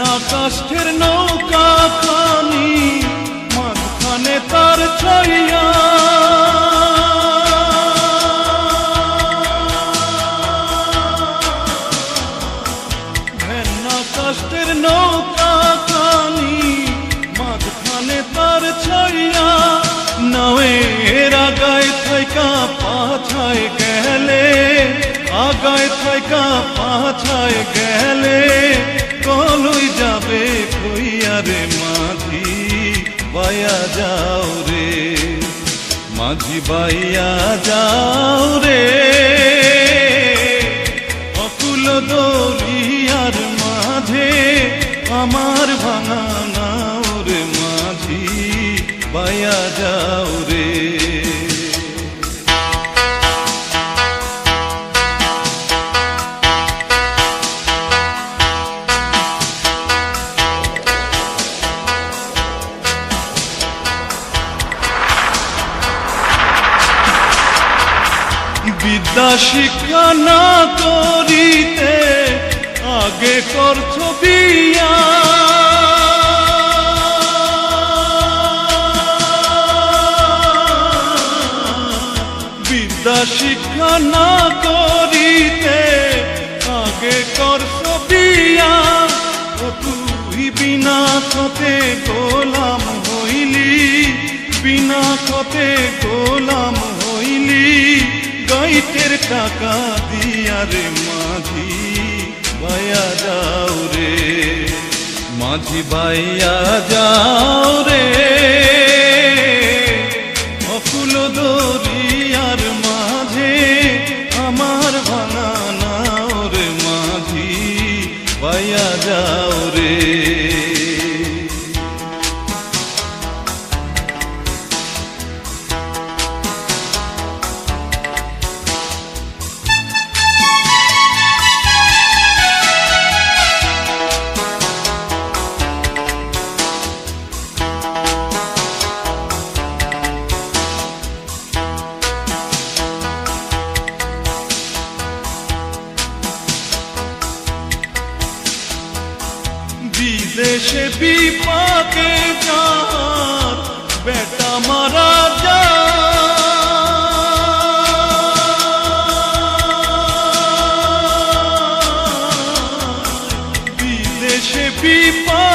ঘেন্না কাষ্ঠের নৌকা রে মাঝি বাইয়া যাও রে। মাঝি বাইয়া যাও রে। অকুল আর মাঝে আমার ভাঙা নাও রে মাঝি বাইয়া যাও রে। বিদ্যা শিক্ষা না করিতে আগে করছ বিয়া বিদ্যা শিক্ষা না করিতে আগে করছ বিয়া তুই বিনা খতে গোলাম হইলি, বিনা খতে গোলাম গাইতের টাকা দিয়া রে মাঝি বাইয়া যাও রে। মাঝি বাইয়া যাও রে। বিদেশে বিপাকে যার বেটা মারা যা। বিদেশে বিপাকে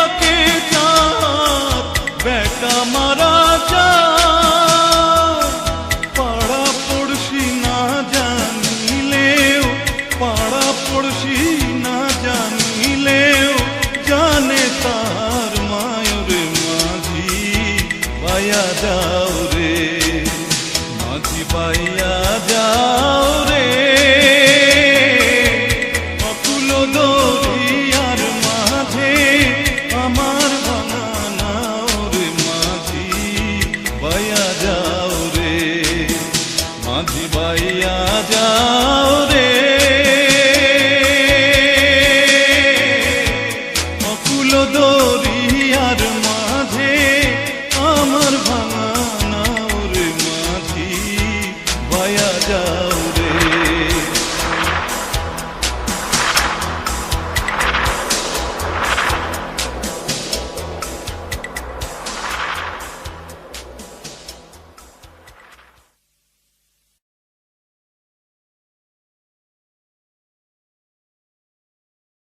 Havaya dağılır